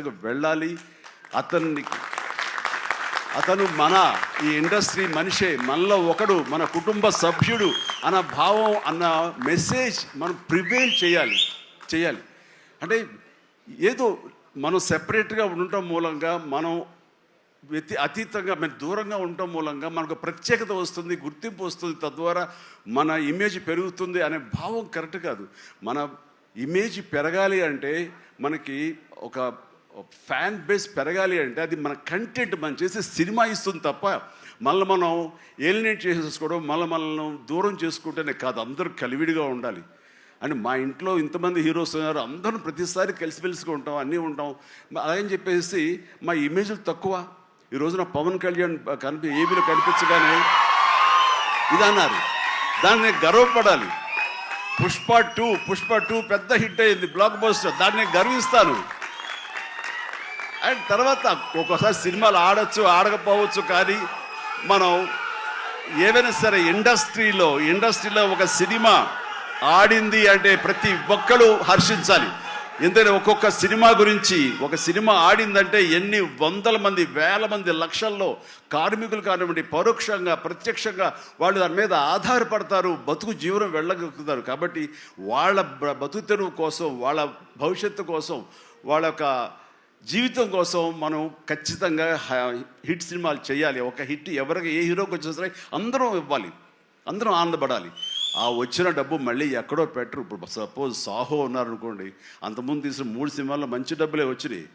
వెళ్ళాలి. అతన్ని అతను మన ఈ ఇండస్ట్రీ మనిషే మనలో ఒకడు మన కుటుంబ సభ్యుడు అన్న భావం అన్న మెసేజ్ మనం ప్రివేల్ చేయాలి చేయాలి. అంటే ఏదో మనం సెపరేట్గా ఉండటం మూలంగా మనం వ్యతి అతీతంగా మన దూరంగా ఉండటం మూలంగా మనకు ప్రత్యేకత వస్తుంది గుర్తింపు వస్తుంది తద్వారా మన ఇమేజ్ పెరుగుతుంది అనే భావం కరెక్ట్ కాదు. మన ఇమేజ్ పెరగాలి అంటే మనకి ఒక ఫ్యాన్ బేస్ పెరగాలి అంటే అది మన కంటెంట్ మనం చేసే సినిమా ఇస్తుంది తప్ప మళ్ళీ మనం ఎలినేట్ చేసేసుకోవడం మళ్ళీ మనల్ని దూరం చేసుకుంటేనే కాదు అందరూ కలివిడిగా ఉండాలి. అని మా ఇంట్లో ఇంతమంది హీరోస్ ఉన్నారు అందరం ప్రతిసారి కలిసిమెలిసిగా ఉంటాం అన్నీ ఉంటాం. అలాగని చెప్పేసి మా ఇమేజ్లు తక్కువ. ఈ రోజున పవన్ కళ్యాణ్ కనిపి ఏబీలో కనిపించగానే ఇది అన్నారు దాన్ని గర్వపడాలి. పుష్ప టూ పుష్ప టూ పెద్ద హిట్ అయింది బ్లాక్ బస్టర్ దాన్ని గర్విస్తాను. అండ్ తర్వాత ఒక్కోసారి సినిమాలు ఆడచ్చు ఆడకపోవచ్చు కానీ మనం ఏవైనా సరే ఇండస్ట్రీలో ఇండస్ట్రీలో ఒక సినిమా ఆడింది అంటే ప్రతి ఒక్కరు హర్షించాలి. ఎందుకంటే ఒక్కొక్క సినిమా గురించి ఒక సినిమా ఆడిందంటే ఎన్ని వందల మంది వేల మంది లక్షల్లో కార్మికులు కానివ్వండి పరోక్షంగా ప్రత్యక్షంగా వాళ్ళు దాని మీద ఆధారపడతారు బతుకు జీవనం వెళ్ళగలుగుతారు. కాబట్టి వాళ్ళ బతుకు తెరువు కోసం వాళ్ళ భవిష్యత్తు కోసం వాళ్ళ యొక్క జీవితం కోసం మనం ఖచ్చితంగా హిట్ సినిమాలు చేయాలి. ఒక హిట్ ఎవరికి ఏ హీరోకి వచ్చినా సరే అందరం ఇవ్వాలి. అందరం ఆనందపడాలి. ఆ వచ్చిన డబ్బు మళ్ళీ ఎక్కడో పెట్టరు. ఇప్పుడు సపోజ్ సాహో ఉన్నారనుకోండి అంతకుముందు తీసిన మూడు సినిమాల్లో మంచి డబ్బులే వచ్చినాయి.